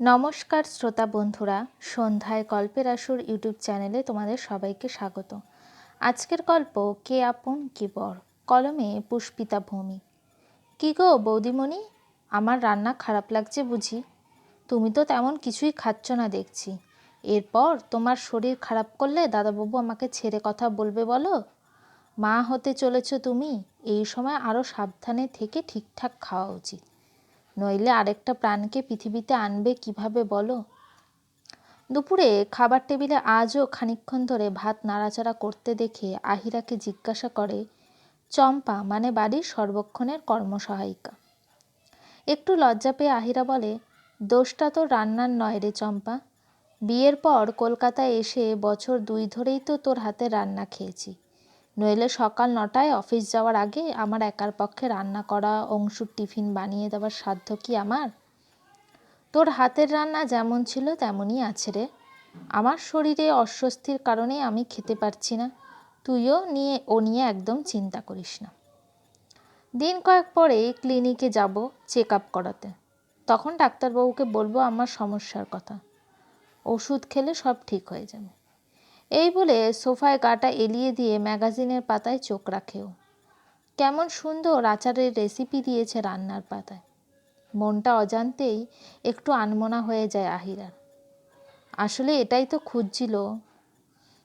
নমস্কার শ্রোতা বন্ধুরা, সন্ধ্যায় গল্পের আসর ইউটিউব চ্যানেলে তোমাদের সবাইকে স্বাগত। আজকের গল্প, কে আপন, কি বর? কলমে পুষ্পিতা ভূমি। কী গো বৌদিমণি? আমার রান্না খারাপ লাগছে বুঝি? তুমি তো তেমন কিছুই খাচ্ছ না দেখছি। এরপর তোমার শরীর খারাপ করলে দাদাবাবু আমাকে ছেড়ে কথা বলবে বলো? মা হতে চলেছ তুমি, এই সময় আরও সাবধানে থেকে ঠিকঠাক খাওয়া উচিত। নইলে আরেকটা প্রাণকে পৃথিবীতে আনবে কীভাবে বলো? দুপুরে খাবার টেবিলে আজও খানিক্ষণ ধরে ভাত নাড়াচাড়া করতে দেখে আহিরাকে জিজ্ঞাসা করে, চম্পা মানে বাড়ির সর্বক্ষণের কর্মসহায়িকা? একটু লজ্জা পেয়ে আহিরা বলে, দোষটা তো রান্নার নয় রে চম্পা। বিয়ের পর কলকাতায় এসে বছর দুই ধরেই তো তোর হাতে রান্না খেয়েছি। নইলে সকাল নটায় অফিস যাওয়ার আগে আমার একার পক্ষে রান্না করা, অংশুর টিফিন বানিয়ে দেওয়ার সাধ্য কি আমার? তোর হাতের রান্না যেমন ছিল তেমনই আছে রে। আমার শরীরে অস্বস্তির কারণে আমি খেতে পারছি না। তুইও নিয়ে, ও নিয়ে একদম চিন্তা করিস না। দিন কয়েক পরে ক্লিনিকে যাব চেক আপ করাতে। তখন ডাক্তারবাবুকে বলব আমার সমস্যার কথা। ওষুধ খেলে সব ঠিক হয়ে যাবে। এই বলে সোফায় গাটা এলিয়ে দিয়ে ম্যাগাজিনের পাতায় চোখ রাখেও। কেমন সুন্দর আচারের রেসিপি দিয়েছে রান্নার পাতায়। মনটা অজান্তেই একটু আনমনা হয়ে যায় আহিরার। আসলে এটাই তো খুঁজছিল।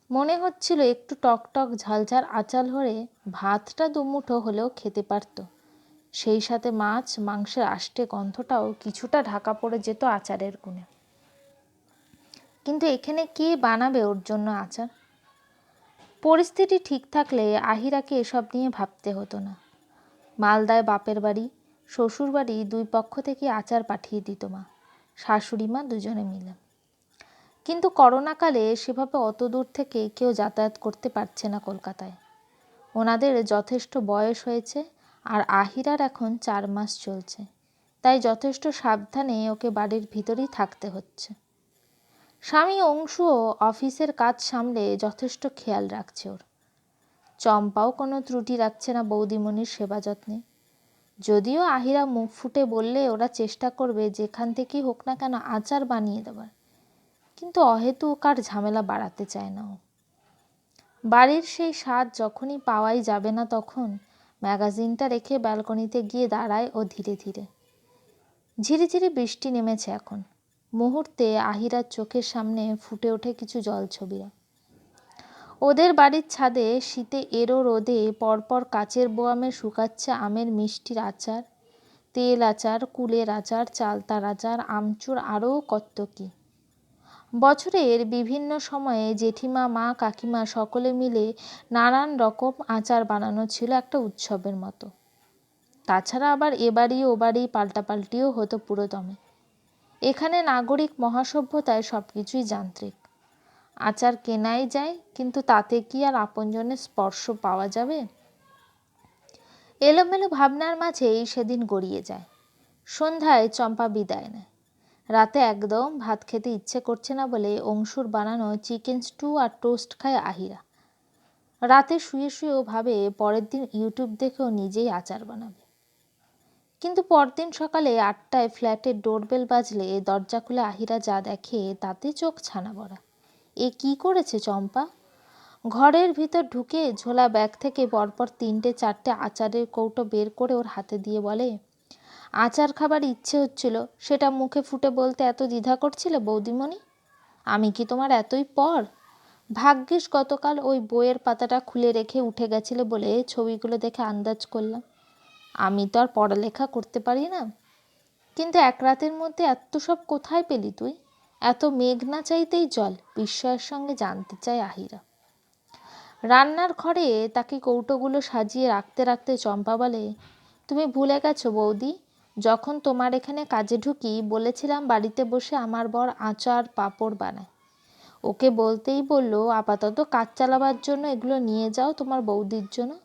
মনে হচ্ছিল একটু টক টক ঝালঝাল আচাল হলে ভাতটা দুমুঠো হলেও খেতে পারত। সেই সাথে মাছ, মাংসের আষ্টে গন্ধটাও কিছুটা ঢাকা পড়ে যেত আচারের গুণে। কিন্তু এখানে কে বানাবে ওর জন্য আচার? পরিস্থিতি ঠিক থাকলে আহিরাকে এসব নিয়ে ভাবতে হতো না। মালদায় বাপের বাড়ি, শ্বশুর বাড়ি দুই পক্ষ থেকে আচার পাঠিয়ে দিত মা, শাশুড়ি মা দুজনে মিলে। কিন্তু করোনাকালে সেভাবে অত দূর থেকে কেউ যাতায়াত করতে পারছে না কলকাতায়। ওনাদের যথেষ্ট বয়স হয়েছে আর আহিরার এখন চার মাস চলছে। তাই যথেষ্ট সাবধানে ওকে বাড়ির ভিতরেই থাকতে হচ্ছে। স্বামী অংশুও অফিসের কাজ সামলে যথেষ্ট খেয়াল রাখছে ওর। চম্পাও কোনো ত্রুটি রাখছে না বৌদিমণির সেবা যত্নে। যদিও আহিরা মুখ ফুটে বললে ওরা চেষ্টা করবে যেখান থেকেই হোক না কেন আচার বানিয়ে দেবার। কিন্তু অহেতুক আর ঝামেলা বাড়াতে চায় না ও। বাড়ির সেই স্বাদ যখনই পাওয়াই যাবে না তখন ম্যাগাজিনটা রেখে ব্যালকনিতে গিয়ে দাঁড়ায় ও ধীরে ধীরে। ঝিরিঝিরি বৃষ্টি নেমেছে এখন। মুহূর্তে আহিরার চোখের সামনে ফুটে ওঠে কিছু জলছবিরা। ওদের বাড়ির ছাদে শীতে এরো রোদে পরপর কাচের বোয়ামে শুকাচ্ছে আমের মিষ্টির আচার, তেল আচার, কুলের আচার, চালতার আচার, আমচুর আরও কত কী বছরের বিভিন্ন সময়ে জেঠিমা, মা, কাকিমা সকলে মিলে নানান রকম আচার বানানো ছিল একটা উৎসবের মতো। তাছাড়া আবার এবারই ওবারই পাল্টাপাল্টিও হতো পুরোদমে। এখানে নাগরিক মহাসভ্যতায় সব কিছুই যান্ত্রিক। আচার কেনাই যায়, কিন্তু তাতে কি আর আপনজনের স্পর্শ পাওয়া যাবে? এলোমেলো ভাবনার মাঝেই সেদিন গড়িয়ে যায়। সন্ধ্যায় চম্পা বিদায় নেয়। রাতে একদম ভাত খেতে ইচ্ছে করছে না বলে অংশুর বানানো চিকেন স্টু আর টোস্ট খায় আহিরা। রাতে শুয়ে শুয়েও ভাবে পরের দিন ইউটিউব দেখেও নিজেই আচার বানাবে। কিন্তু পরদিন সকালে আটটায় ফ্ল্যাটের ডোরবেল বাজলে দরজা খুলে আহিরা যা দেখে তাতে চোখ ছানা বড়া এ কি করেছে চম্পা? ঘরের ভিতর ঢুকে ঝোলা ব্যাগ থেকে পরপর তিনটে চারটে আচারের কৌটো বের করে ওর হাতে দিয়ে বলে, আচার খাবার ইচ্ছে হচ্ছিল, সেটা মুখে ফুটে বলতে এত দ্বিধা করছিলে বৌদিমণি? আমি কি তোমার এতই পর? ভাগ্যিস গতকাল ওই বইয়ের পাতাটা খুলে রেখে উঠে গেছিলে বলে ছবিগুলো দেখে আন্দাজ করলাম। আমি তো আর পড়ালেখা করতে পারি না। কিন্তু এক রাতের মধ্যে এত সব কোথায় পেলি তুই? এত মেঘ না চাইতেই জল বিস্ময়ের সঙ্গে জানতে চায় আহিরা। রান্নার ঘরে তাকে কৌটোগুলো সাজিয়ে রাখতে রাখতে চম্পা বলে, তুমি ভুলে গেছো বৌদি, যখন তোমার এখানে কাজে ঢুকি বলেছিলাম বাড়িতে বসে আমার বর আচার পাঁপড় বানায়। ওকে বলতেই বলল, আপাতত কাজ চালাবার জন্য এগুলো নিয়ে যাও তোমার বৌদির জন্য,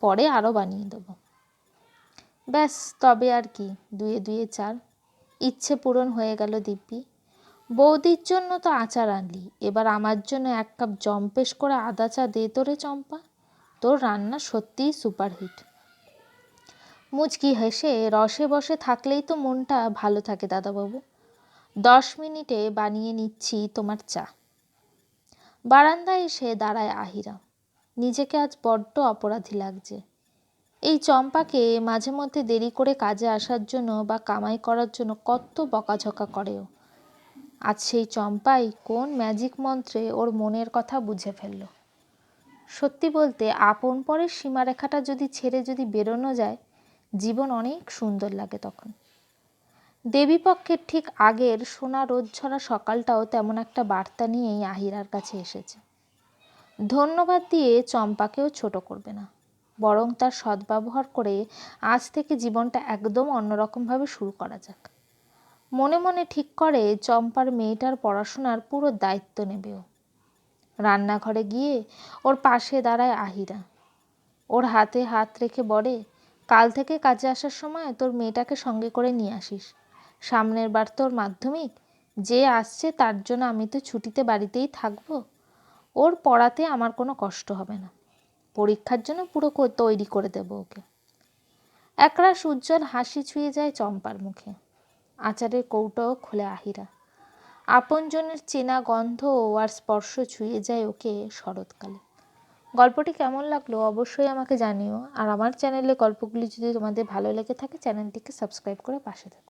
পরে আরও বানিয়ে দেবো। ব্যাস, তবে আর কি, দুয়ে দুয়ে চার। ইচ্ছে পূরণ হয়ে গেল দিব্যি। বৌদির জন্য তো আচার আনলি, এবার আমার জন্য এক কাপ জম্পেশ করে আদা চা দে তোরে চম্পা। তোর রান্না সত্যিই সুপারহিট। মুচকি হেসে রসে বসে থাকলেই তো মনটা ভালো থাকে দাদাবাবু। দশ মিনিটে বানিয়ে নিচ্ছি তোমার চা। বারান্দায় এসে দাঁড়ায় আহিরা। নিজেকে আজ বড্ড অপরাধী লাগছে। এই চম্পাকে মাঝে মধ্যে দেরি করে কাজে আসার জন্য বা কামাই করার জন্য কত বকাঝকা করেও। আজ সেই চম্পাই কোন ম্যাজিক মন্ত্রে ওর মনের কথা বুঝে ফেলল। সত্যি বলতে আপন পরের সীমারেখাটা যদি ছেড়ে যদি বেরোনো যায়, জীবন অনেক সুন্দর লাগে তখন। দেবীপক্ষের ঠিক আগের সোনা রোদ ছড়া সকালটাও তেমন একটা বার্তা নিয়েই আহিরার কাছে এসেছে। ধন্যবাদ দিয়ে চম্পাকেও ছোট করবে না। বরং তার সদ্ব্যবহার করে আজ থেকে জীবনটা একদম অন্যরকমভাবে শুরু করা যাক। মনে মনে ঠিক করে চম্পার মেয়েটার পড়াশোনার পুরো দায়িত্ব নেবেও রান্নাঘরে গিয়ে ওর পাশে দাঁড়ায় আহিরা। ওর হাতে হাত রেখে বলে, কাল থেকে কাজে আসার সময় তোর মেয়েটাকে সঙ্গে করে নিয়ে আসিস। সামনের বার তোর মাধ্যমিক, যে আসছে তার জন্য আমি তো ছুটিতে বাড়িতেই থাকব। ওর পড়াতে আমার কোনো কষ্ট হবে না। পরীক্ষার জন্য পুরো তৈরি করে দেব ওকে। একরাশ উজ্জ্বল হাসি ছুঁয়ে যায় চম্পার মুখে। আচারের কৌটাও খোলে আহিরা। আপনজনের চেনা গন্ধ ও আর স্পর্শ ছুঁয়ে যায় ওকে শরৎকালে। গল্পটি কেমন লাগল অবশ্যই আমাকে জানিও। আর আমার চ্যানেলে গল্পগুলি যদি তোমাদের ভালো লেগে থাকে, চ্যানেলটিকে সাবস্ক্রাইব করে পাশে থাকো।